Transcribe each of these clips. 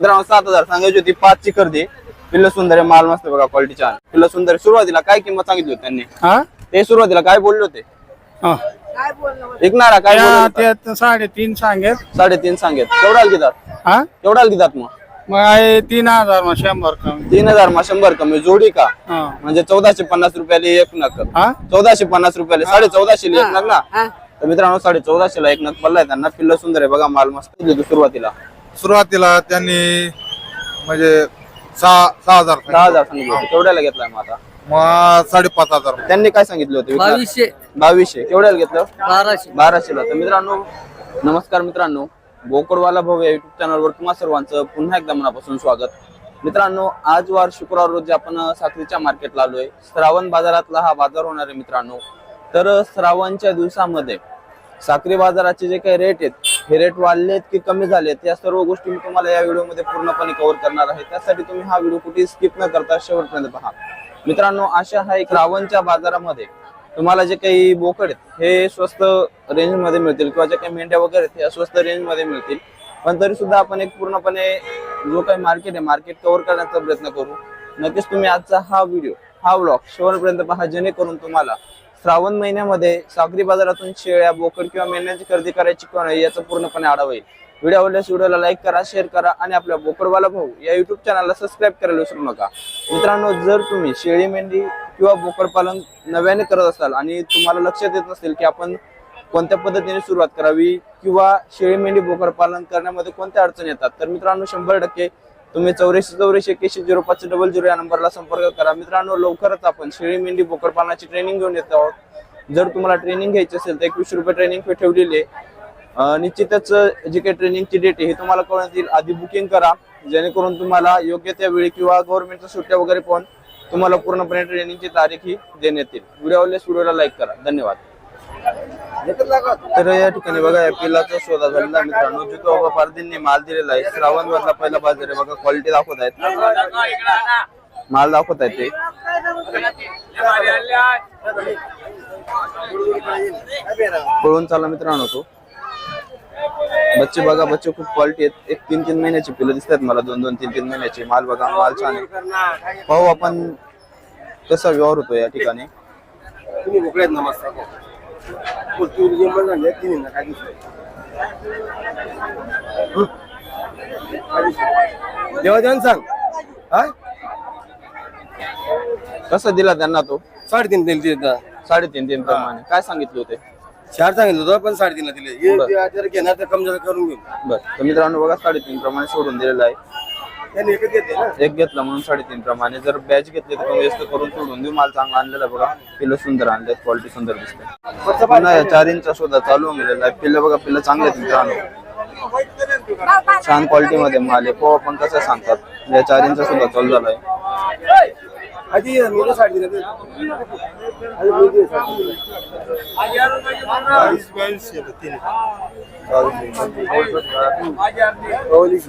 मित्रांनो सात हजार सांगायची होती पाचची खरेदी पिल्ल सुंदर आहे माल मस्त बघा क्वालिटी छान पिल्ल सुंदर. सुरुवातीला काय किंमत सांगितली होती त्यांनी? हा? ते सुरुवातीला काय बोलले होते? हा. विकणारा काय बोलले त्या- साडेतीन सांगेत साडेतीन सांगेत केवढ्याला देतात हा? केवढ्याला देतात मग? मग आहे तीन हजार मग शंभर कमी. तीन हजार मग शंभर कमी. जोडी का? हा. म्हणजे चौदाशे पन्नास रुपयाला एक नग. हा? चौदाशे पन्नास रुपयाला. साडे चौदाशे एक नग ना? तर मित्रांनो साडे चौदाशे ला एक नग पडलाय त्यांना. पिल्ल सुंदर आहे बघा माल मस्त दिली सुरुवातीला. सुरुवातीला त्यांनी म्हणजे सहा सहा हजार दहा हजार सांगितले होते. केवढ्याला घेतलाय मग आता? मग साडेपाच हजार. त्यांनी काय सांगितले होते? विकणार? बावीसशे. बावीसशे. केवढ्याला घेतलं? बाराशे. बाराशेला. तर मित्रांनो नमस्कार मित्रांनो. बोकडवाला भाऊ या युट्यूब चॅनलवर तुम्हा सर्वांचं पुन्हा एकदा मनापासून स्वागत. मित्रांनो आज वार शुक्रवार रोजी आपण अं, साखरेच्या मार्केटला आलोय. श्रावण बाजारातला हा बाजार होणार आहे मित्रांनो. तर अं, श्रावणच्या दिवसामध्ये साखरी बाजाराचे जे काही रेट आहेत हे रेट वाढलेत की कमी झालेत या सर्व गोष्टी मी तुम्हाला या व्हिडिओमध्ये पूर्णपणे कव्हर करणार आहे. त्यासाठी तुम्ही हा व्हिडिओ कुठेही स्किप न करता शेवटपर्यंत पहा. मित्रांनो अशा हा एक रावणच्या बाजारामध्ये तुम्हाला जे काही बोकड आहेत हे स्वस्त रेंजमध्ये मिळतील किंवा जे काही मेंढ्या वगैरे आहेत ह्या स्वस्त रेंजमध्ये मिळतील. पण तरी सुद्धा आपण एक पूर्णपणे जो काही मार्केट आहे मार्केट कव्हर करण्याचा प्रयत्न करू. नक्कीच तुम्ही आजचा हा व्हिडिओ हा व्लॉग शेवटपर्यंत पहा जेणेकरून तुम्हाला श्रावण महिन्यामध्ये सागरी बाजारातून शेळ्या बोकड किंवा मेंढ्यांची खरेदी करायची कोण नाही याचा पूर्णपणे आढावा येईल व्हिडिओ आवडल्यास व्हिडिओला लाईक करा शेअर करा आणि आपल्या बोकडवाला भाऊ या युट्यूब चॅनलला सबस्क्राईब करायला विसरू नका. मित्रांनो जर तुम्ही शेळी मेंढी किंवा बोकड पालन नव्याने करत असाल आणि तुम्हाला लक्षात येत नसेल की आपण कोणत्या पद्धतीने सुरुवात करावी किंवा शेळी मेंढी बोकड पालन करण्यामध्ये कोणत्या अडचणी येतात तर मित्रांनो शंभर टक्के तुम्ही चौऱ्याऐंशी चौऱ्याऐंशी एक्याऐंशी झिरो पाच डबल झिरो या नंबरला संपर्क करा. मित्रांनो लवकरच आपण शेळी मेंढी बोकडपालनाची ट्रेनिंग घेऊन येत आहोत. जर तुम्हाला ट्रेनिंग घ्यायची असेल तर एकवीस रुपये ट्रेनिंग फी ठेवलेली आहे. निश्चितच जी काही ट्रेनिंगची डेट आहे हे तुम्हाला कळण्यात येईल आधी बुकिंग करा. जेणेकरून तुम्हाला योग्य त्या वेळी किंवा गव्हर्नमेंटच्या सुट्ट्या वगैरे पण तुम्हाला पूर्णपणे ट्रेनिंगची तारीख ही देण्यात येईल. व्हिडिओ आवडल्यास व्हिडिओला लाईक करा. धन्यवाद. तर या ठिकाणी बघा या पिलाचा शोधा झालेला मित्रांनो जिथं बाबा पारदींनी माल दिलेला आहे श्रावण मधला पहिला बाजार आहे बघा क्वालिटी दाखवत आहेत. माल दाखवत आहेत ते. पळून चालला मित्रांनो तो. बच्चे बघा बच्चे खूप क्वालिटी आहेत. एक तीन तीन महिन्याची पिलं दिसतात मला दोन दोन तीन तीन महिन्याची. माल बघा माल छान आहे. पाहू आपण कसा व्यवहार होतो या ठिकाणी. तुम्ही जेवण झाले तिन्ही ना काय देवा देवान सांग. हा? कसा दिला त्यांना तो? साडेतीन दिले तिथे. आता. साडेतीन तीन प्रमाणे. काय सांगितले होते? चार सांगितलं होतं पण साडेतीनला दिले. हे बरं. जर घेणार तर कमी जरा करून घेऊ बर. तर मित्रांनो बघा साडेतीन प्रमाणे सोडून दिलेलं आहे. त्यांनी एकच घेते ना? एक घेतला म्हणून साडेतीन प्रमाणे. जर बॅच घेतली तर कमी जास्त करून सोडून देऊ. माल चांगला आणलेला आहे बघा. पिल्लं सुंदर आणले क्वालिटी सुंदर दिसते पुन्हा या चार इंचा सुद्धा चालू होऊन गेलेला आहे. पिल्लं बघा पिल्लं चांगले आहेत मित्रांनो. छान क्वालिटी मध्ये माल आहे. पोहा पण कसं सांगतात या चार इंचा सुद्धा चालू झालाय. आधी मी तर साडेतीन दिले. आधी मी दिले साडेतीन. बावीस,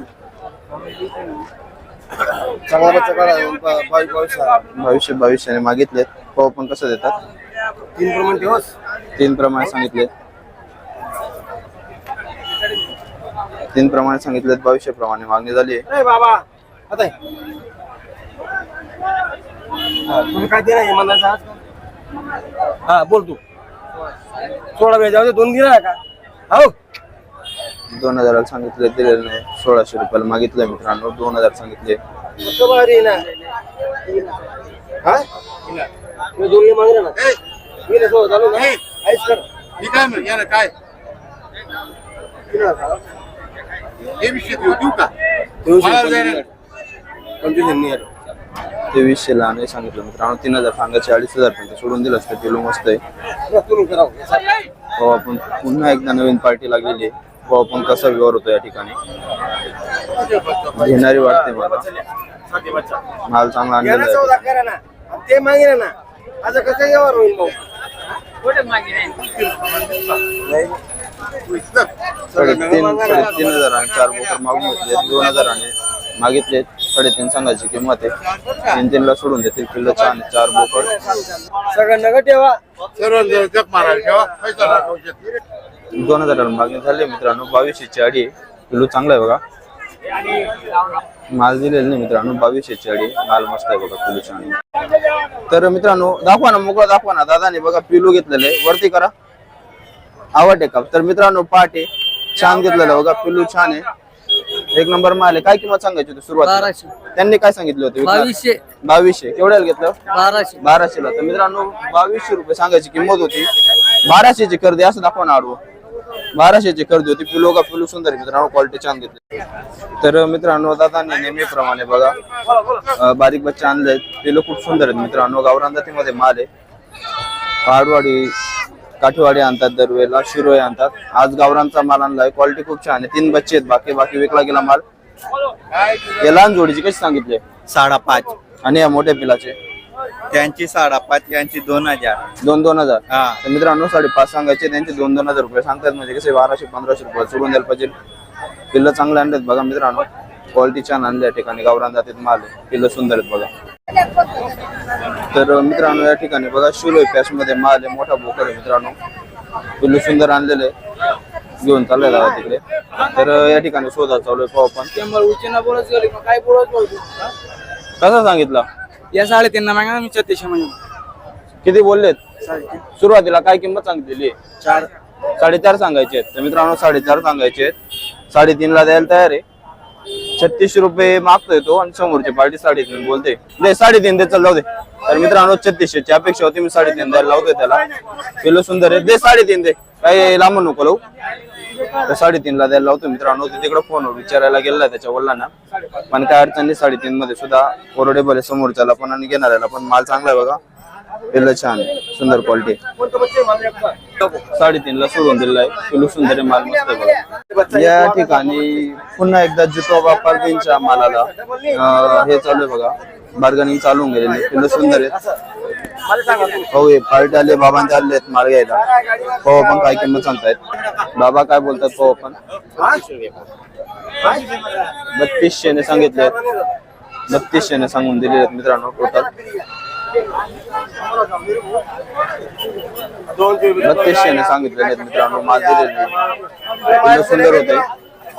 चांगला बच्चा काढा बावीस बावीस. बावीसशे बावीसशे मागितलेत. पोहा पण कसं देतात? तीन प्रमाण ठेवस तीन प्रमाणे सांगितले तीन प्रमाणे सांगितलेत बावीसशे प्रमाणे मागणी झाली आहे. बाबा आता. हा, तुम्ही काय देणार हे मला हा बोल तू. सोळा वेळ जाऊ दे दोन दिला का? हो. दोन हजाराला सांगितले दिलेले नाही. सोळाशे रुपयाला मागितले मित्रांनो दोन हजार सांगितले. हा? हे? हे तेवीसशे ला नाही सांगितलं मित्रांनो. तीन हजार सांगायचे अडीच हजार पर्यंत सोडून दिलं असतं किलो मस्त आहे. करावं हो आपण पुन्हा एकदा नवीन पार्टी लागलेली आहे. हो आपण कसा व्यवहार होतो या ठिकाणी? घेणारी वाटते मला. माल चांगला आणलेला ते मागे ना. कसं यावर होईल भाऊ? साडेतीन साडेतीन हजार आणि चार बोकर मागून घेतले दोन हजार आणि मागितले साडेतीन सांगायची किंमत आहे. तीन तीन ला सोडून देतील किलो छान चार बोकड सगळं नका ठेवा. सर्व जग मारायला ठेवा. दोन हजार मागणी झाली मित्रांनो. बावीसशे आडी आहे. किलो चांगला आहे बघा. माल दिलेला नाही मित्रांनो. बावीसशे चाळी माल मस्त आहे बघा पिलू छान तर मित्रांनो दाखवा ना मोकळा दाखवा ना. दादाने बघा पिलू घेतलेलं आहे. वरती करा. आवड आहे का? तर मित्रांनो पहाटे छान घेतलेलं बघा. पिलू छान आहे. एक नंबर माल आहे. काय किंमत सांगायची होती सुरुवात त्यांनी काय सांगितलं होतं? बावीसशे. बावीसशे. केवढ्याला घेतलं? बाराशे. बाराशेला. तर मित्रांनो बावीसशे रुपये सांगायची किंमत होती. बाराशेची खरेदी असं दाखवा ना आडवं. बाराशेची खरेदी होती. पिलो का पिलू सुंदर मित्रांनो क्वालिटी छान घेतली. तर मित्रांनो दादाने नेहमीप्रमाणे बघा. बारीक बच्चे आणले पिलो खूप सुंदर आहेत. मित्रांनो गावरान जातीमध्ये माल आहे. पहाडवाडी काठीवाडी आणतात दरवेळेला शिरोळे आणतात. आज गावरांचा माल आणलाय. क्वालिटी खूप छान आहे. तीन बच्चे आहेत. बाकी बाकी विकला गेला माल. या लहान जोडीची कशी सांगितले? साडेपाच. आणि या मोठ्या पिलाचे? त्यांची साडेपाच यांची दोन हजार. दोन दोन हजार. हा. तर मित्रांनो साडेपाच सांगायचे त्यांचे दोन दोन हजार रुपये सांगतात. म्हणजे कसे बाराशे पंधराशे रुपये सोडून द्यायला पाहिजे. पिल्लं चांगले आणलेत बघा मित्रांनो. क्वालिटी छान आणली या ठिकाणी. गावरान जातीत माल. पिल्लं सुंदर आहेत बघा. तर मित्रांनो या ठिकाणी बघा शिलोय पॅसमध्ये माल आहे. मोठा बोकर आहे मित्रांनो. पिल्लू सुंदर आणलेले घेऊन चाललंय दादा तिकडे. तर या ठिकाणी शोधा चालू आहे पाहू आपण. कसा सांगितला? या साडेतीन ना मागा मी छत्तीसशे म्हणजे किती बोललेत? सुरुवातीला काय किंमत सांगितलेली चार. साडेचार सांगायचे आहेत. तर मित्रांनो साडेचार सांगायचे आहेत. साडेतीनला द्यायला तयार आहे. छत्तीसशे रुपये मागतोय तो आणि समोरची पार्टी साडेतीन बोलते. दे साडेतीन दे चल जाऊ दे. तर मित्रांनो छत्तीसशे अपेक्षा होती मी साडेतीन द्यायला लावतोय त्याला. किलो सुंदर आहे दे साडेतीन दे. काही लांब नको लावू. तर साडेतीनला द्यायला लावतो मित्रांनो. ते तिकडे फोनवर विचारायला गेलेला त्याच्या वडिलांना. पण काय अडचण नाही साडेतीन मध्ये सुद्धा कोरडेबल आहे समोरच्याला पण आणि घेणाऱ्याला पण. माल चांगला आहे बघा. पिल्लं छान सुंदर क्वालिटी साडेतीनला सोडून दिलेला आहे पिलू सुंदर माल मस्त बघा. या ठिकाणी पुन्हा एकदा जितोबा पालखींच्या मालाला. हे चालू आहे बघा. मार्गाने चालू होऊन गेलेली पिल्लं सुंदर आहेत. हो पार्टी आले बाबांचे आले आहेत मार्ग यायला. हो पण काय किंमत सांगतायत? बाबा काय बोलतात हो पण? बत्तीसशे ने सांगितले बत्तीसशे ने सांगून दिलेले आहेत मित्रांनो टोटल बत्तीसशे ने सांगितलेले आहेत मित्रांनो माझे दिलेले सुंदर होते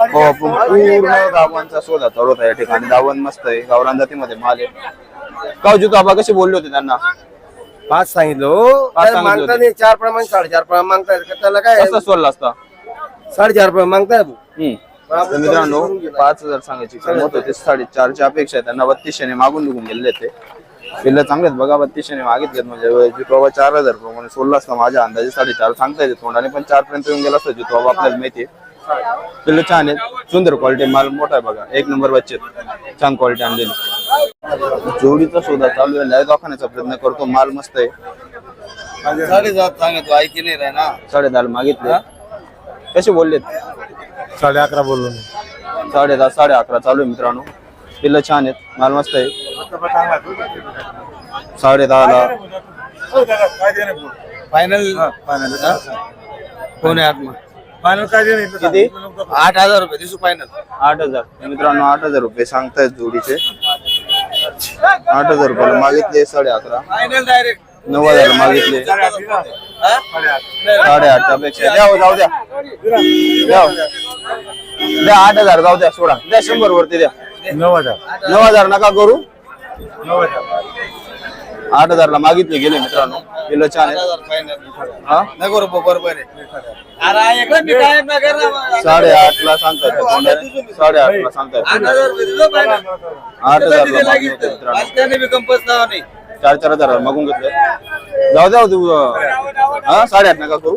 हो पण पूर्ण गावांचा शोधा चालू होता या ठिकाणी दावण मस्त आहे गावरान जातीमध्ये माल आहे. कावजू बाबा कसे बोलले होते त्यांना? पाच सांगितलं हो. पाच सांगितलं मागता होते. नाही चार प्रमाण साडेचार प्रमाण मागताय का त्याला काय? कसा सोडला असता? साडेचार प्रमाण मागताय भाऊ. हम्म. तर मित्रांनो पाच हजार सांगायची किंमत होती साडेचारच्या अपेक्षा आहे. त्यांना बत्तीसशे मागून निघून गेलेले ते. पिल्लं चांगले आहेत बघा बत्तीसशे मागितलेत. म्हणजे जितोबा चार हजार प्रमाणे सोडला असता माझ्या अंदाजे साडेचार. सांगता येते तोंडाने पण चार पर्यंत येऊन गेला असता जितोबा आपल्याला माहिती आहे. पिल्लं छान आहेत सुंदर क्वालिटी माल मोठा आहे बघा. एक नंबर बच्चे. आहेत. छान क्वालिटी आणलेली. जोडीचा शोधा चालू आहे. लय दाखवण्याचा प्रयत्न करतो. माल मस्त आहे. साडेसात सांगितलं ऐकी नाही रे ना. साडे दहा मागितले. कसे बोललेत? साडे अकरा बोललो साडे दहा साडे अकरा चालू आहे मित्रांनो. पिल्लं छान आहेत. माल मस्त आहे. साडे दहाला फायनल कोण आहे आत्मा फायनल काय दे किती? आठ हजार रुपये दिसू फायनल आठ हजार. मित्रांनो आठ हजार रुपये सांगतायत जोडीचे. आठ हजार रुपये मागितले साडे अकरा. फायनल डायरेक्ट नऊ हजार मागितले. साडेआठच्या पेक्षा द्या हो, जाऊ द्या. द्या हो. द्या आठ हजार जाऊ द्या सोडा. द्या शंभर वरती द्या. नऊ हजार. नऊ हजार नका करू. नऊ हजार. आठ हजारला मागितले गेले मित्रांनो. पिल्लं छान आहे. हा? नको रे बरोबर आहे अरे एकदा मी काय ना कर ना. साडेआठ ला साडेआठ ला सांगतायत. आठ हजार रुपये दिलं फायनल आठ हजार ला मागणी होते मित्रांनो. चार चार हजार मागून घेतले. जाऊ द्या हो तू हा साडेआठ नका करू.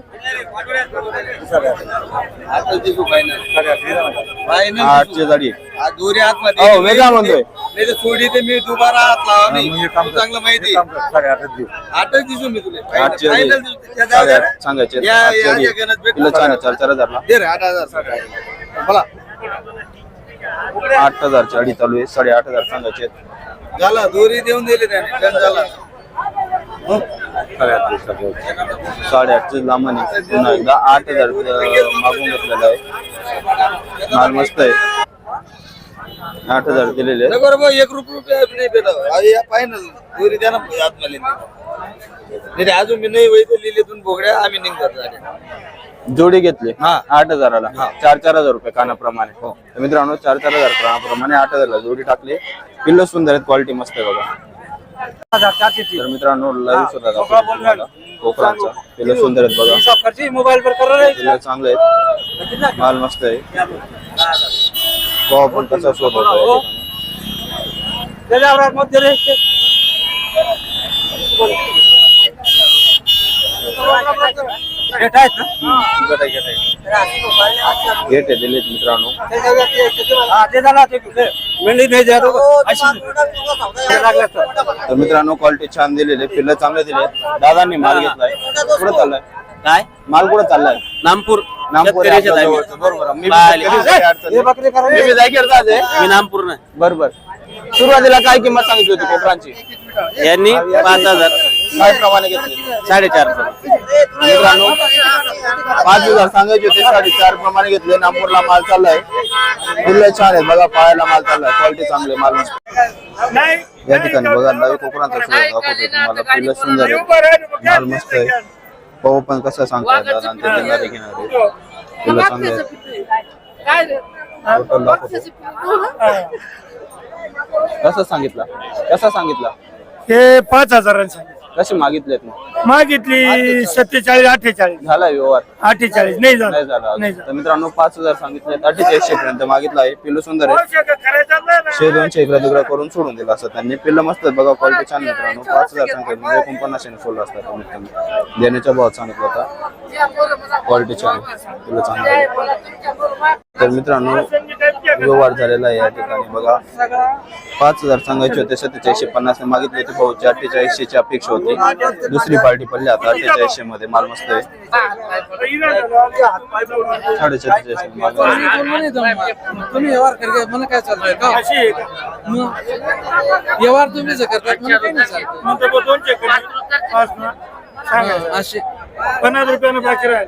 आठशे जाडी. दोरी आतमध्ये हो वेगळा म्हणतोय. नाही तर सोडी ते मी दुबारा हात लावा नाही चांगलं माहिती आठच दिसू मी तुला. आठशे साडेआठ सांगायचे. चार चार हजारला. आठ हजार बोला. आठ हजारची अडी चालू आहे. साडेआठ हजार सांगायचे. झाला दोरी देऊन दिली त्याने डन झाला. साडेआठचे आहे. पुन्हा एकदा आठ हजार मागून घेतलेलं आहे. माल मस्त आहे. आठ हजार दिलेले आहेत. बरोबर एक रुपये रुपये नाही भेटत फायनल दोरी द्या ना आत मला नाही ते अजून मी नाही वैद्य लिहिलेतून बोगड्या आम्ही निघतात झाले जोडी घेतली. हा. आठ हजाराला. चार चार हजार रुपये कानाप्रमाणे. तर मित्रांनो चार चार हजार कानाप्रमाणे आठ हजारला जोडी टाकली. पिल्ल सुंदर आहेत क्वालिटी मस्त आहे बघा. तर मित्रांनो लाईव्ह सुद्धा दाखवतो तुम्हाला. कोकरांचा पिल्ल सुंदर आहेत बघा. मोबाईल पर कर रहे पिल्ल चांगले आहेत. माल मस्त आहे. भाव पण कसा शोध होतो. मत दे रे आहेत ना? गेट आहे दिल्लीत मित्रांनो. हा ते झाला ते मेंढी नाही द्या अशी ते लागलं तर. तर मित्रांनो क्वालिटी छान दिलेली आहे पिल्ल चांगले दिले दादांनी माल घेतलाय. कुठं चाललाय. काय? माल कुठं चाललाय. नामपूर. नामपूर आहे. जवळचं. बरोबर. आहे. मी बाली. बी आहे, हे. नामपूर नाही. बरोबर. सुरुवातीला काय किंमत सांगितली होती कोकरांची यांनी पाच हजार. काय प्रमाणे घेतली? साडेचार मित्रांनो पाच हजार सांगायचे होते साडेचार प्रमाणे घेतले नागपूरला माल चाललाय. पिल्ल छान आहे बघा पाहायला माल चाललाय क्वालिटी चांगली माल मस्त या ठिकाणी बघा नवी कोकणाचा सुद्धा दाखवतो तुम्हाला. पिल्ल सुंदर आहे माल मस्त आहे. पाहू पण कसं सांगतो दादा आणि देणारे घेणारे. पिल्ल चांगले आहेत. टोटल दाखवतो कसं सांगितलं? कसं सांगितलं? ते पाच हजारांची कसे मागितलेत मग मागितली सत्तेचाळीस अठ्ठेचाळीस. झाला व्यवहार? अठ्ठेचाळीस. नाही झालं. नाही झाला. नाही तर मित्रांनो पाच हजार सांगितले. अठ्ठेचाळीसशे पर्यंत मागितला आहे. पिल्लू सुंदर आहे. झालं शे दोनशे इकडे तिकडे करून सोडून दिला असं. त्यांनी पिल्ल मस्त आहेत बघा क्वालिटी छान आहे मित्रांनो. पाच हजार सांगितलं. म्हणजे एकोणपन्नासशे सोडलं असतात कमीत कमी. देण्याच्या भावात सांगितलं होता. क्वालिटी छान आहे. पिल्ल चांगलं आहे. तर मित्रांनो व्यवहार झालेला आहे या ठिकाणी. बघा पाच हजार सांगायचे होते सत्तेचाळीसशे पन्नास मागितले होते भाऊची अठ्ठेचाळीसशे ची अपेक्षा होती. दुसरी पार्टी पडली आता अठ्ठेचाळीसशे मध्ये माल मस्त आहे. साडे सत्तेचाळीस माल मस्त आहे. तुम्ही व्यवहार मला काय चाललंय का? व्यवहार तुम्हीच करतात असे पन्नास रुपयानं बाकी राहील.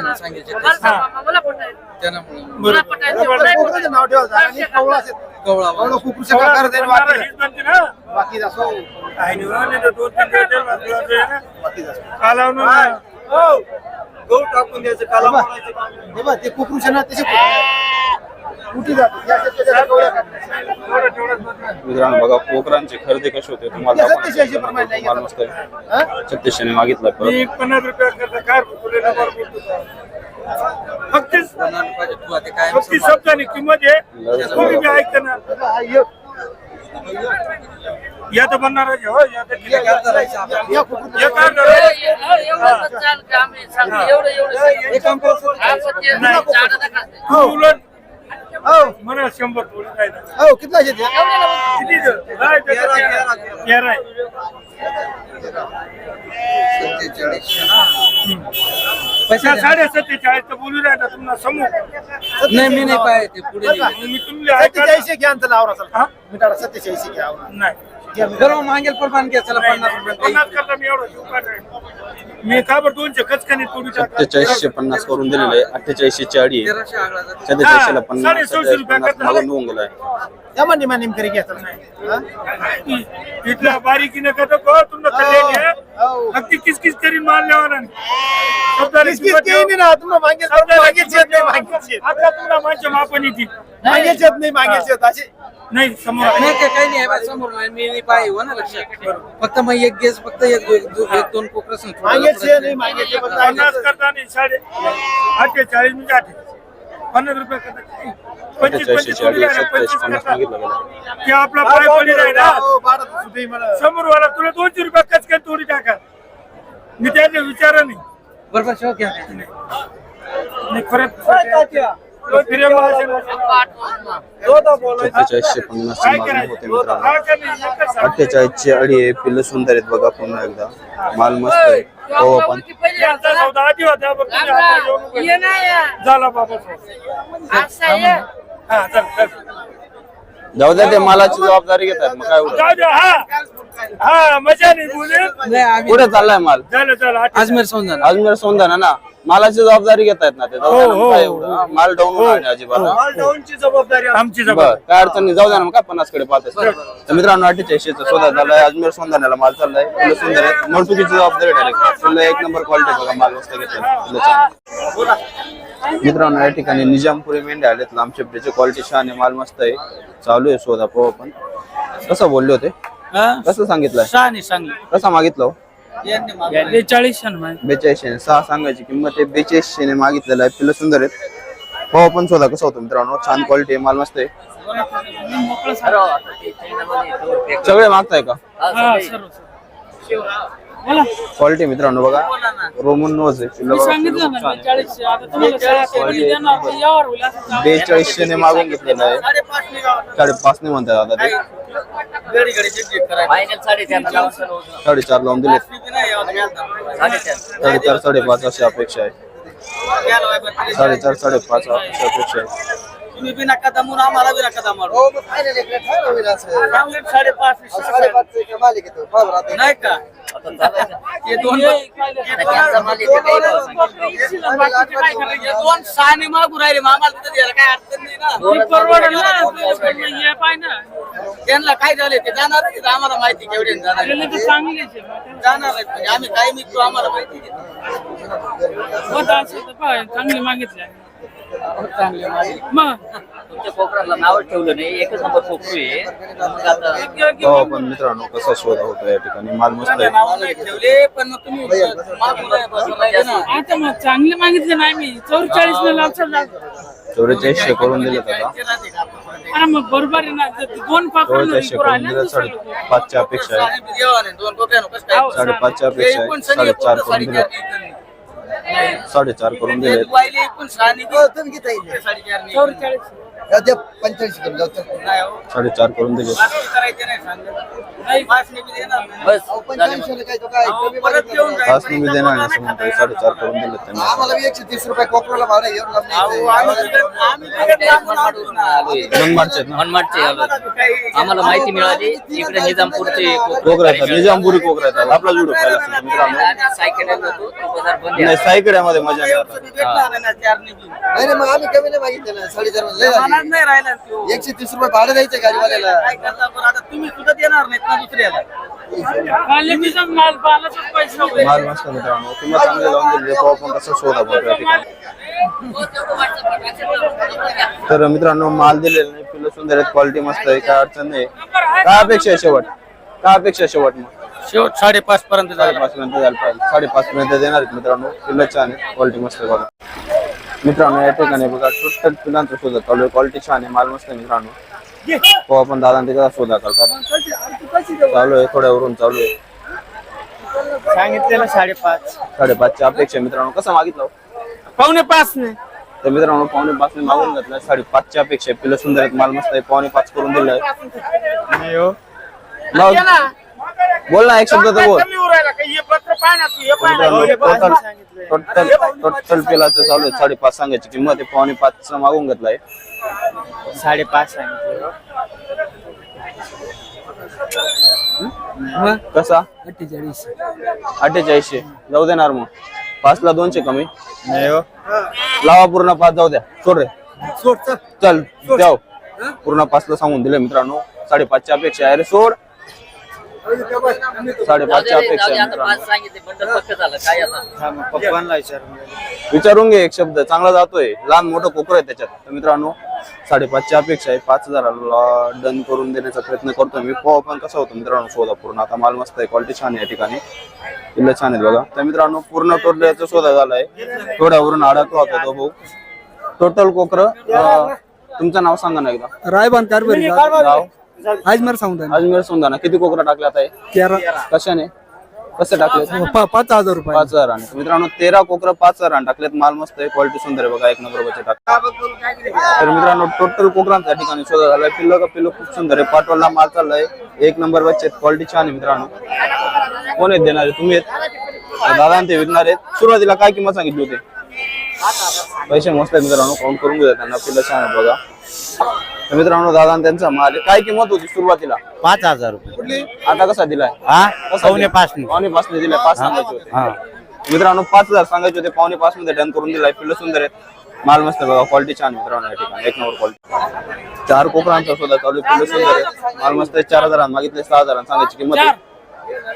नाही सांगायचे त्यामुळे कवळा पन्नास हीच बनते ना. काही नाही नाही तर दोन तीन दिवस. कालावून ना. हो. गहू टाकून द्यायचं कालावून करायचं काम. एवढं तेवढंच बघा. मित्रांनो बघा कोकरांची खरेदी कशी होते तुम्हाला मस्त छत्तीसशे मागितला परत. मी पन्नास रुपया करता काय तुला नंबर बोलतो फक्त शब्दाने किंमत आहे. कोणी बी ऐकतं ना. या तर बनणार आहे, हो या तर किती करता राहायचं या काय तू उलट म्हणा शंभर थोडी काय नाही. किती देऊ? काय देतो? तेरा आहे. त्या साडे सत्तेचाळीस तर बोलू राहिला तुम्हाला समोर. नाही मी नाही पाहिजे ते पुढे. मी तुमले ऐका हा? नाही. बरोबर मागेल पण मान घ्या चला पन्नास रुपये पन्नास करता मी एवढं का नाही? मी का बरं दोनशे कचकनी तोडी सत्तेचाळीसशे पन्नास करून दिलेले अठ्ठेचाळीसशे ची अडी आहे. तेराशे आगळा जातो. सत्तेचाळीसशे ला पन्नास साडेसहाशे सत्तेचाळीस रुपये पन्नास करता. मागून होऊन गेलाय इथला बारीकीनं का तो तुमनं कल्याणी आहे. फक्त किस किस तरी माल लेवाना शब्दाने किंमत देऊ. आता तुला माझ्या मापन येते नाही समोर नाही ते काही नाही बा, समोर नाही मी नाही पाहिजे हो ना लक्षात फक्त मग एक गेस फक्त एक दो- दो- एक दोन कोकरं पन्नास करता नाही साडे अठ्ठेचाळीस म्हणजे अठ्ठेचाळीस पन्नास रुपये करता पंचवीस सत्तेचाळीसशे पंचवीस ची अडी थोडी आहे, राहिला, सत्तेचाळीस पंचवीस पन्नास करता. मागितलं गेलं ते आपला पाय पडी राहिला समोर वाला तुला दोनशे रुपये कच काय तोडी टाका मी त्याने विचारा नाही बरोबर शेव घ्या नाही खरंच सत्तेचाळीसशे पन्नास मागणी होते मित्रांनो. हा अडी आहे पिल्ल सुंदर आहेत बघा पुन्हा एकदा. माल मस्त आहे. हो हा जाऊ द्या ते मालाची जबाबदारी घेतात मग काय हा. हा आम्ही कुठे चाललाय माल? अजमेर समजा अजमेर सोंदा ना? मालाची जबाबदारी घेता येत ना ते जाऊ द्या ना, हो, काय हो, एवढं, हा? माल डाऊन होणार नाही अजिबात हा? जबाबदारी आमची. बर काय अडचण नाही जाऊ द्या ना मग काय पन्नासकडे पाहते तर मित्रांनो अठ्ठेचाळीसशे शोधा झालाय अजमेर सोंदाण्याला माल चाललाय. फुलं सुंदर आहेत मळतुकीची जबाबदारी डायरेक्ट फुलं एक नंबर क्वालिटी बघा माल मस्त घेतला फुलं. मित्रांनो या ठिकाणी निजामपुरी मेंढ्या आलेत लांबचेपटीची क्वालिटी छान आहे माल मस्त आहे. चालू आहे शोधा पाहू पण. कसं बोलले होते? कसं सांगितलंय? शहाणे सांगली कसा मागितलं हो? बेचाळीस बेचाळीसशे सहा सांगायची किंमत आहे. बेचाळीसशे ने मागितलेलं आहे. पिलं सुंदर आहेत. हो पण शोधा कसं होतं मित्रांनो? छान क्वालिटी आहे. माल मस्त आहे. सगळे मागताय का? क्वालिटी मित्रांनो बघा. Roman knows. बेचाळीसशे ने मागून घेतलेलं आहे. साडेपाच ने म्हणतात आता ते. साडेचार लावून दिले साडेचार साडेपाच अशी अपेक्षा आहे. साडेचार साडेपाच अशी अपेक्षा आहे. तुम्ही बी नका दमून आम्हाला बी नका दमाडू हो मग फायनल एक रेट आहे ना. सांगेल साडेपाच एक मालिक येतो. बरं आता. नाही का हे दोन हे दोन सहाने मागू राहिले मग आम्हाला तिथं द्यायला काय अडचण नाही ना त्यांना काय झाले ते जाणार आहे आम्हाला माहिती केवढे जाणार. जाणार आहेत म्हणजे आम्ही काय मिळतो आम्हाला माहिती आहे. चांगले मागितले तुमच्या कोकणाला नाव ठेवलं नाही. एकच नंबर कोकरू आहे. मग आता हो पण मित्रांनो कसा शोधा होतो या ठिकाणी? माल मस्त आहे. नाव नाही ठेवले पण मग तुम्ही ना. आता मग चांगले मागितले नाही मी. चौवेचाळीस न लावचा चौवेचाळीसशे करून दिले अरे मग बरोबर आहे ना. जर दोन पापड चौवेचाळीसशे करून दिले साडे पाचच्या अपेक्षा आहे? साडेपाचच्या अपेक्षा आहे. साडेचार करून दिले साडेचार नाही. साडेचार करून दिले द्या, पंच्याऐंशी जाऊ. साडेचार करून दिले. बस अहो, पंच्याऐंशीला काय तो काय? अहो, कमी परत मागितलं येऊन नाही. जाईल. पाच निमी देणार नाही असं म्हणताय. साडेचार करून दिले त्यांनी. आम्हाला बी एकशे तीस रुपये भाव नाही एवढं लांब नाही. मनमाडचे आहेत ना. मनमाडचे आम्हाला माहिती मिळाली. इकडे निजामपूरचे कोकरा येतात निजामपुरी कोकरा येतात आपला जुडो पाहिला असेल मित्रांनो. सायकल होतो तो बाजार बंद नाही आहे साईकड्यामध्ये मजा नाही आता. मग आम्ही कमी नाही मागितलं ना. साडेचारमध्ये लय मनात झाली. नाही राहिला तो. एकशे तीस रुपये भाडं द्यायचं गाडीवाल्याला. काय करता बरं, आता तुम्ही सुद्धा देणार नाहीत ना दुसऱ्याला. माल पैसा मस्त मित्रांनो. किंमत चांगली लावून दिली तो आपण कसं शोधा बघू या ठिकाणी? तर मित्रांनो माल दिलेला नाही पिलं सुंदर आहेत क्वालिटी मस्त आहे काय अडचण नाही. काय अपेक्षा आहे शेवट? काय अपेक्षा आहे शेवट मग? शेवट साडेपाच पर्यंत साडेपाच पर्यंत जायला पाहिजे. साडेपाच पर्यंत देणार आहेत मित्रांनो. पिल्लं छान आहे क्वालिटी मस्त आहे बघा. मित्रांनो या ठिकाणी बघा टोटल पिलांचा शोधा चालू आहे. क्वालिटी छान आहे. माल मस्त आहे मित्रांनो. हो आपण दादा त्याचा शोधा करतात चालू आहे. थोड्यावरून चालू आहे. सांगितलेलं साडेपाच. साडेपाचच्या अपेक्षा मित्रांनो. कसं मागितलं? पावणे पाच नाही तर मित्रांनो पावणे पाच ने मागून घेतलं. साडेपाचच्या अपेक्षा पिल्लं सुंदर आहेत. माल मस्त आहे. पावणे पाच करून दिलं हो. बोल ना एक शब्द तर बोल. काही हे पत्र ना तू हे ना. हे टोटल ना. टोटल टोटल पिलाचं चालू आहे साडेपाच सांगायची किंमत आहे. पावणे पाच मागून घेतलाय. साडेपाच सांगितलं कसा? अठ्ठेचाळीस. अठ्ठेचाळीसशे जाऊ देणार मग. पाच ला दोनशे कमी. नाही हो. लावा पूर्ण पाच जाऊ द्या. सोड रे. चल. जाऊ. पूर्ण पाच ला सांगून दिले मित्रांनो. साडेपाचच्या अपेक्षा आहे रे. सोड. साडेपाचच्या अपेक्षा आहे हा, पप्पांना विचारून घे एक शब्द. चांगला जातोय. लहान मोठं कोकर आहे त्याच्यात. तर मित्रांनो साडेपाचच्या अपेक्षा आहे. पाच हजाराला डन करून देण्याचा प्रयत्न करतोय मी. पाहू पण कसं होतं मित्रांनो शोधा पूर्ण आता माल मस्त आहे. क्वालिटी छान आहे या ठिकाणी. किल्ले छान आहेत बघा. तर मित्रांनो पूर्ण टोटल्याचा शोधा झालाय. थोड्यावरून अडकला होता तो भाऊ टोटल कोकर तुमचं नाव सांगा ना एकदा. रायबान कारभारी नाव? आज मला सांगता अजमेर समजा ना. किती कोकरा टाकले आता हे? तेरा. कशाने? कसे टाकले? पा- पाच हजार रुपये. पाच हजाराने तर मित्रांनो तेरा कोकरं पाच हजाराने टाकलेत. माल मस्त आहे. क्वालिटी सुंदर आहे बघा. एक नंबर बच्चे टाक तर मित्रांनो टोटल कोकरांच्या ठिकाणी शोधा झालाय. पिल्लो का पिल्लो खूप सुंदर आहे. पाटोला माल चाललाय. एक नंबर बच्चे क्वालिटी छान आहे मित्रांनो. कोण आहेत देणारे तुम्ही आहेत? दादा ते विकणार आहेत. सुरुवातीला काय किंमत सांगितली होती? पैसे मस्त आहेत मित्रांनो. काउंट करून घेऊया त्यांना. पिल्लं छान आहेत बघा. तर मित्रांनो दादा त्यांचा माल आहे. काय किंमत होती सुरुवातीला? पाच हजार रुपये. आता कसा दिलाय? हा? कसा पावणे? पाच पावणे पाच दिलाय पाच सांगायचे होते. हा. मित्रांनो पाच हजार सांगायचे होते पावणे पाच मध्ये डन करून दिलाय. पिल्लं सुंदर आहेत. माल मस्त बघा क्वालिटी छान मित्रांनो या ठिकाणी. एक नंबर क्वालिटी चार कोकरांचा शोधा चालू आहे पिल्लं सुंदर आहे माल मस्त आहे चार हजार मागितले सहा हजार सांगायची किंमत आहे.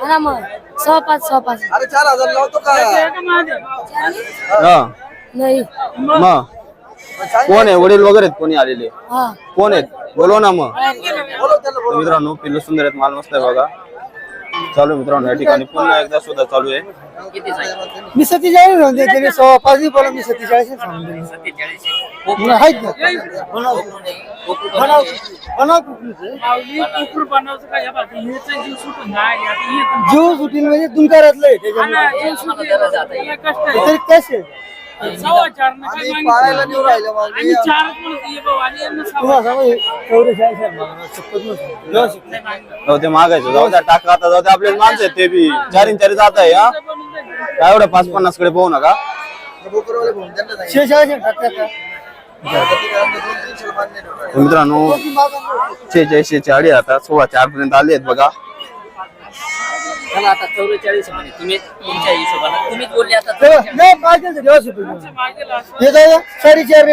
हा मग सहा पाच सहा पाच अरे चार हजार लावतो का? हा. नाही. मग? कोण आहे? वडील वगैरे आहेत कोणी आलेले? हा. कोण आहेत? बोलव ना मग. तर मित्रांनो पिल्लू सुंदर आहेत माल मस्त आहे बघा. चालू आहे मित्रांनो या ठिकाणी पुन्हा एकदा सुद्धा चालू आहे. मी सत्तेचाळीस म्हणते त्याने सव्वा पाच बोला मी सत्तेचाळीस सांगून दिले. सत्तेचाळीस आहेत ना. बनाव. बनाव कुठलीच माऊली कुकुर बनवायचं काय? बघ हेचा जीव सुटून नाही आता हे पण- जीव सुटील म्हणजे दुमकारातलं आहे ना, त्याच्यामुळे जीव सुटून त्याला कष्ट आहे. तरी कसे? सव्वा चार ना काय मागितलं? पाळायला नेऊ राहिलं मग. आम्ही चारच म्हणतो ये बाबा आणि यांना सव्वा तुम्हाला सांगू चौवेचाळीस आहे मला शपथ नसते. व्यवस्थित. नाही मागितलं. जाऊ ते मागायचं जाऊ द्या टाका आता जाऊ द्या आपले माणसं आहेत ते बी चारीन चारी जात आहे हा. काय एवढं पाच पन्नासकडे पाहू नका बोकरवाले भाऊ त्यांना सांगितलं. शेहेचाळीस दोन तीनशे. तर मित्रांनो शेहेचाळीसशे चाळीस आता सोळा चार पर्यंत आले आहेत बघा चला आता चौवेचाळीस म्हणे. तुम्ही तुमच्या हिशोबाने तुम्हीच बोलले आता तेव्हा- नाही पाहिजे ते व्यवस्थित होईल. मागेल असं. हे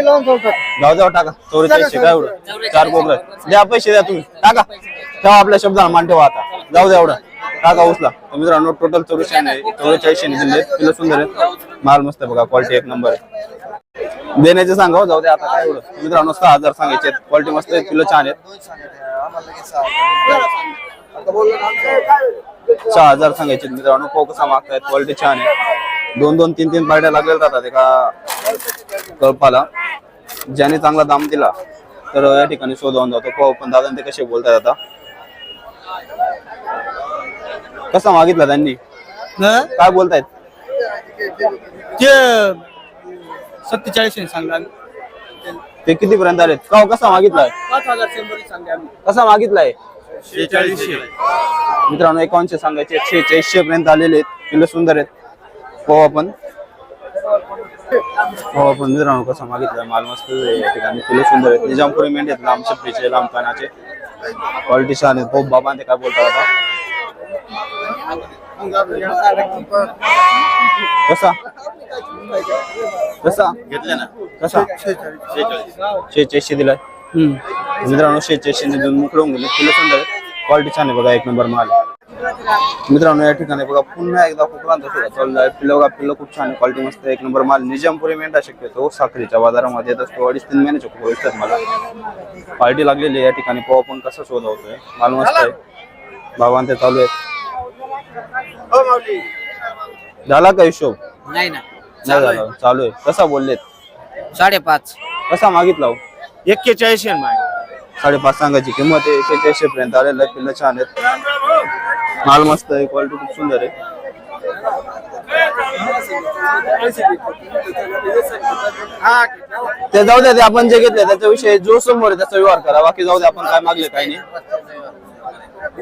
लावून ठेवतात. जाऊ जाऊ टाका. चौवेचाळीसशे काय एवढं? चार द्या पैसे द्या तुम्ही. टाका. ठेवा आपल्या शब्दाला मान ठेवा आता. जाऊ द्या एवढं. टाका उचला तर मित्रांनो टोटल चौवेचाळीस नाही चौवेचाळीसशे दिले पिलं सुंदर आहे माल मस्त आहे बघा. क्वालिटी एक नंबर आहे. देण्याचे सांगा हो, जाऊ द्या आता काय एवढं. मित्रांनो सहा हजार सांगायचे क्वालिटी मस्त आहे. पिलं छान आहेत. सहा हजार. सांगायचे मित्रांनो. पाव कसा मागतायत. क्वालिटी छान आहे. दोन दोन तीन तीन पार्ट्या लागलेल्या राहतात एका कळपाला. ज्याने चांगला दाम दिला तर या ठिकाणी शोधावून जातो. पाव पण दादा ते कसे बोलतायत आता. कसा मागितला त्यांनी? काय बोलतायत? ते सत्तेचाळीस सांगला. ते किती पर्यंत आलेत? का हो, कसा मागितलाय? पाच हजार शंभर सांगले आम्ही. कसा मागितलाय? मित्रांनो एकावनशे सांगायचे शेहेचाळीसशे पर्यंत आलेले आहेत. किलो सुंदर आहेत. पाहू आपण. हो आपण. मित्रांनो कसा मागितलाय माल मस्त या ठिकाणी किलो सुंदर आहेत. निजामपुरी मेंढी आहेत. लांब शपटीचे लांब कानाचे क्वालिटी छान आहेत. खूप बाबा ते काय बोलतात आता? कसा? कसा? घेतले ना? कसा? शेहेचाळीसशे दिलाय. मित्रांनो शेहेचाळीसशे देऊन मोकळून गेले. किलो सुंदर क्वालिटी छान आहे बघा एक नंबर माल. मित्रांनो या ठिकाणी बघा पुन्हा एकदा कोकणांचा सुद्धा चालू आहे पिल्लो बघा पिल्लो खूप छान क्वालिटी मस्त आहे. एक नंबर माल. निजामपुरी मेंढा शक्यतो साखरीच्या बाजारामध्ये येत असतो. अडीच तीन महिन्याचे खूप मला. क्वालिटी लागलेली आहे या ठिकाणी. पाहू आपण कसं शोध होतोय माल मस्त आहे. भावान ते चालू आहेत झाला का हिशोब? नाही ना. नाही झाला. चालू आहे. कसा बोललेत? साडेपाच. कसा मागितला हो? एक्केचाळीस आहे. माझे साडेपाच सांगायची किंमत आहे. एकेचाळीसशे पर्यंत आलेलं आहे. पिल्लं छान आहेत. माल मस्त आहे. क्वालिटी खूप सुंदर आहे. ते जाऊ द्या ते आपण जे घेतले त्याच्याविषयी जो समोर आहे त्याचा व्यवहार करा. बाकी जाऊ द्या आपण काय मागले काय नाही.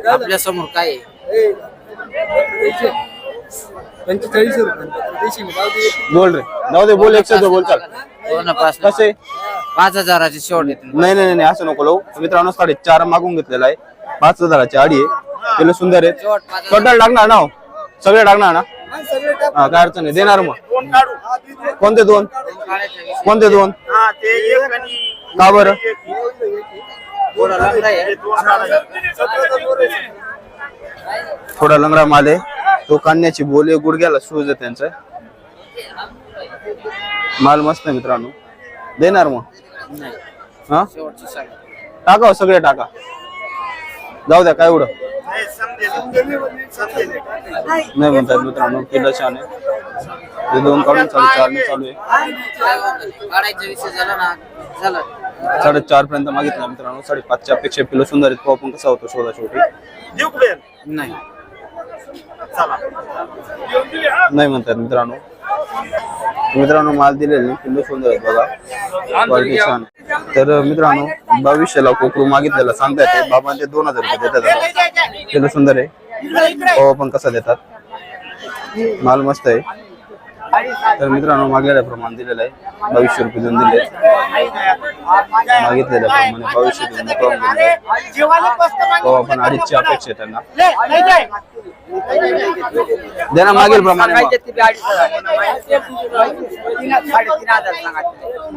आपल्यासमोर काय आहे? पंचेचाळीस रुपये. बोल रे. जाऊ दे बोल एक शब्द बोल चाल. पाच कसे? पाच हजाराचे शेवट येते नाही नाही नाही असं नको लावू. मित्रांनो साडे चार मागून घेतलेला आहे. पाच हजाराची आडी आहे. पिल्लं सुंदर आहे टोटल टाकणार ना हो? सगळे टाकणार ना? हा काय अडचण नाही. देणार मग. कोणते दोन? कोणते दोन? का बरं? थोडा लंगडा माल आहे. तो काढण्याची बोले गुडघ्याला शूज आहे त्यांचं. माल मस्त आहे मित्रांनो. देणार मग? हा? टाका हो, सगळे टाका. जाऊ द्या काय एवढं? नाही म्हणतात मित्रांनो किलो छान आहे. हे दोन काढून चालू चालणे चालू आहे. काढायचा विषय झाला ना झाला. साडेचार पर्यंत मागितलं मित्रांनो साडेपाचच्या अपेक्षा किलो सुंदर आहेत. आपण कसा होतो शोधा शेवटी नाही. नाही म्हणतात मित्रांनो. मित्रांनो माल दिलेले किलो सुंदर आहेत बघा. क्वालिटी छान. तर मित्रांनो भविष्याला कोकरू मागितलेला सांगता येते बाबा ते दोन हजार रुपये देतात. किलो सुंदर आहे. पाहू आपण कसा देतात? माल मस्त आहे. तर मित्रांनो मागलेल्या प्रमाणे दिलेलं आहे. बावीसशे रुपये देऊन दिले. मागितलेल्या प्रमाणे बावीसशे दिले. पाहू आपण अडीचची अपेक्षा आहे त्यांना. दे ना मागील प्रमाणे ते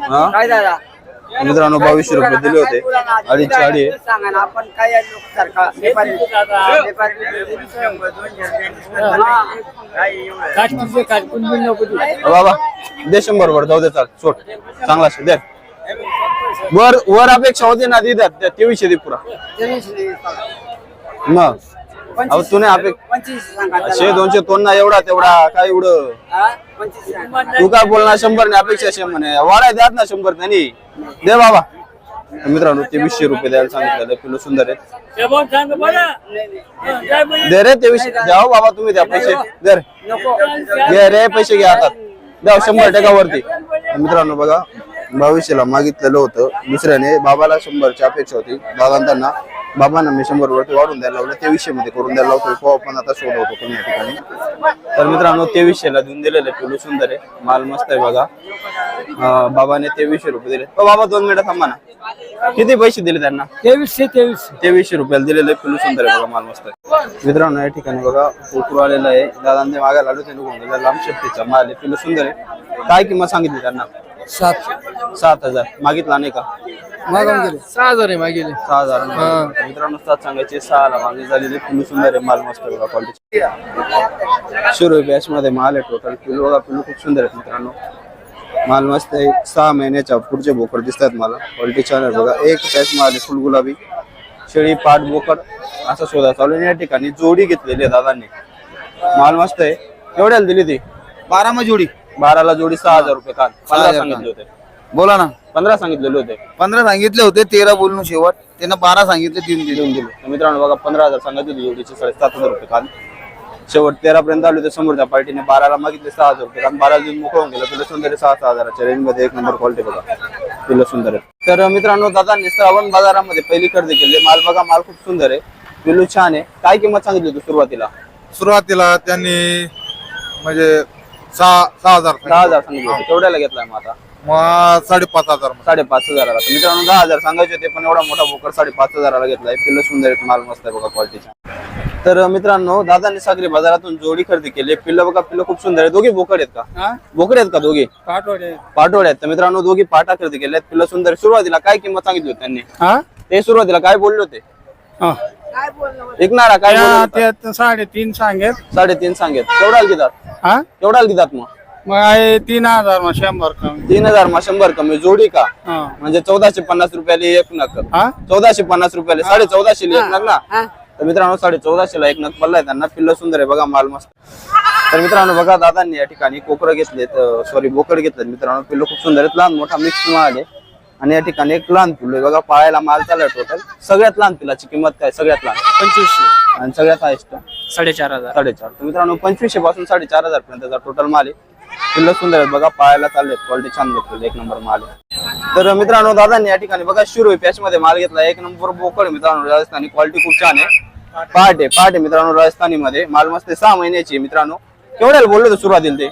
हा? काय दादा मित्रांनो बावीसशे रुपये दिले होते. साडी आहे. सांगा ना आपण काय लोक सारखा व्यापारी हा. बाबा दे शंभर वर जाऊ दे चाल सोड. चांगला शे दे. वर वर अपेक्षा होती ना दी द्या तेवीसशे दे पुरा. मग. अहो तू नाही अपेक्षा पंचवीस सांगा त्याला. शे दोनशे तोन ना एवढा तेवढा काय एवढं? हा? तू काय बोलणार शंभर नाही अपेक्षा शे म्हणे. वाढाय द्यात ना शंभर त्यांनी दे बाबा. मित्रांनो तेवीसशे रुपये द्यायला सांगितलं किलो सुंदर आहेत? दे रे तेवीसशे. द्या हो बाबा तुम्ही द्या पैसे. दे रे. नको. घे रे पैसे घ्या हातात द्या शंभर टक्का वरती मित्रांनो बघा बावीसशेला मागितलेलं होतं दुसऱ्याने. बाबाला शंभरची अपेक्षा होती. दादांना बाबांना मी शंभर वरती वाढून द्यायला लावलं तेवीसशे मध्ये करून द्यायला लावतो तो आपण आता शोध होतो पण या ठिकाणी. तर मित्रांनो तेवीसशेला देऊन दिलेलं आहे पिलू सुंदर आहे माल मस्त आहे बघा. बाबाने तेवीसशे रुपये दिले बाबा दोन मिनिटं थांबा ना. किती पैसे दिले त्यांना? तेवीसशे तेवीसशे. तेवीसशे रुपयाला दिलेलं पिलू सुंदर आहे बघा माल मस्त आहे. मित्रांनो या ठिकाणी बघा कोकरू आलेला आहे. दादा ते मागायला आलो ते निघून गेला. लांब शेपटीचा माल आहे पिलू सुंदर आहे. काय किंमत सांगितली त्यांना? सात सात हजार. मागितला नाही का? मागून गेले. सहा हजार आहे मागेले. सहा हजार मित्रांनो सात सांगायचे सहाला मागणी झालेली. पिलू सुंदर आहे माल मस्त आहे बघा क्वालिटी शिरो बॅच मध्ये माल आहे टोटल पिलू बघा पिलू खूप सुंदर आहेत मित्रांनो. माल मस्त आहे. सहा महिन्याच्या पुढचे बोकड दिसतात मला. क्वालिटी छान आहे बघा. एक बॅच माल आहे फुल गुलाबी. शेळी पाट बोकड असं शोधा चालू आहे. या ठिकाणी जोडी घेतलेली आहे दादांनी. माल मस्त आहे. एवढ्याला दिली ती? बारा मग जोडी. बाराला जोडी सहा हजार रुपये पंधरा सांगितले होते. बोला ना. पंधरा सांगितलेले होते. पंधरा सांगितले होते तेरा बोलून शेवट. त्यांना बारा सांगितले तीन दिले. देऊन दिले. तर मित्रांनो बघा पंधरा हजार सांगितले जोडीचे साडेसात हजार रुपये कान शेवट तेरा पर्यंत आले होते समोरच्या पार्टीने बाराला मागितले सहा हजार रुपये कारण बारा देऊन मोकळून गेलं. तुला सुंदर सहा सहा हजाराच्या रेंजमध्ये एक नंबर क्वालिटी बघा. तुला सुंदर. आहे तर मित्रांनो दादांनी श्रावण बाजारामध्ये पहिली खरेदी केली. माल बघा माल खूप सुंदर आहे. पिलू छान आहे. काय किंमत सांगितली होती सुरुवातीला? सुरुवातीला त्यांनी म्हणजे सहा सहा हजार दहा हजार सांगितले होते. केवढ्याला घेतलाय मग आता? मग साडेपाच हजार साडेपाच हजाराला. तर मित्रांनो दहा हजार सांगायचे होते पण एवढा मोठा बोकड साडेपाच हजाराला घेतलाय पिल्ल सुंदर आहेत माल मस्त आहे बघा क्वालिटीचा तर मित्रांनो दादांनी सागरी बाजारातून जोडी खरेदी केली पिल्ल बघा पिल्ल खूप सुंदर आहे दोघी बोकड आहेत का? बोकड आहेत का दोघी? पाठवले पाटोड आहेत. तर मित्रांनो दोघी पाटा खरेदी केल्या आहेत. पिल्ल सुंदर. सुरुवातीला काय किंमत सांगितली होती त्यांनी? हा? ते सुरुवातीला काय बोलले होते. विकणारा काय साडेतीन सांगेल साडेतीन सांगेत. केवढ्याला घेतात हा? केवढ्याला घेतात मग? मग आहे तीन हजार मग शंभर कमी. तीन हजार मग शंभर कमी. जोडी का? हा. म्हणजे चौदाशे पन्नास रुपयाला एक नग हा? चौदाशे पन्नास रुपयाला साडे चौदाशे एक नग ना? तर मित्रांनो साडे चौदाशे ला एक नग पडलाय त्यांना. पिल्ल सुंदर आहे बघा माल मस्त. तर मित्रांनो बघा दादांनी या ठिकाणी कोकरं घेतलेत सॉरी बोकड घेतलेत मित्रांनो. पिल्ल खूप सुंदर आहेत. लहान मोठा मिक्स माल आहे. आणि या ठिकाणी एक लहान पिल्लू आहे बघा पाळायला माल चाललाय टोटल सगळ्यात लहान पिल्लाची किंमत काय? सगळ्यात लहान. पंचवीसशे. आणि सगळ्यात हायस्ट साडेचार हजार. साडेचार. तर मित्रांनो पंचवीसशे पासून साडेचार हजार पर्यंतचा टोटल माल आहे. पिल्ल सुंदर आहेत. बघा पाळायला चाललेत. क्वालिटी छान भेटलेली एक नंबर माल तर मित्रांनो दादांनी या ठिकाणी बघा शिरोई पॅच मध्ये माल घेतला. एक नंबर बोकड मित्रांनो राजस्थानी. क्वालिटी खूप छान आहे. पहाट पहाट मित्रांनो राजस्थानी मध्ये माल मस्त सहा महिन्याची मित्रांनो. केवढ्याला बोललो होतो सुरुवातीला ते?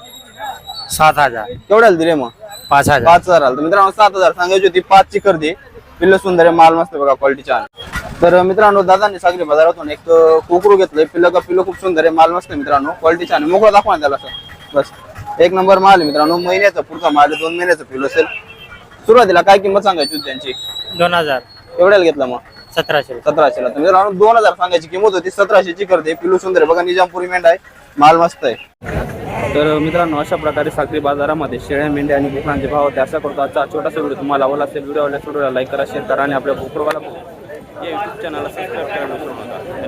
सात हजार. केवढ्याला दिले मग? पाच हजार. पाच हजार आलं तर मित्रांनो सात हजार. सांगायची होती पाच ची खरेदी पिल्ल सुंदर आहे. माल मस्त बघा क्वालिटी छान तर मित्रांनो दादांनी सागरी बाजारातून एक कोकरू घेतलंय. पिल्ल का पिल्ल खूप सुंदर आहे. माल मस्त मित्रांनो क्वालिटी छान आहे. मोकळा दाखवा त्याला बस. एक नंबर माल आहे मित्रांनो. महिन्याचा पुढचा माल आहे. दोन महिन्याचा पिल्ल असेल. सुरुवातीला काय किंमत सांगायची होती त्यांची? दोन हजार. केवढ्याला घेतला मग? सतराशे. सतराशेला. तर मित्रांनो दोन हजार सांगायची किंमत होती. सतराशेची खरेदी. पिल्लू सुंदर आहे बघा निजामपुरी मेंढा आहे. माल मस्त आहे. तर मित्रांनो अशा प्रकारे साखरी बाजारामध्ये शेळ्या मेंढ्या आणि बोकडांचे भाव होते. असा करतो आजचा छोटासा व्हिडिओ तुम्हाला आवडला असेल व्हिडिओ आवडल्यास व्हिडिओला लाईक करा शेअर करा आणि आपल्या बोकडवाला या युट्यूब चॅनलला सबस्क्राईब करायला विसरू नका.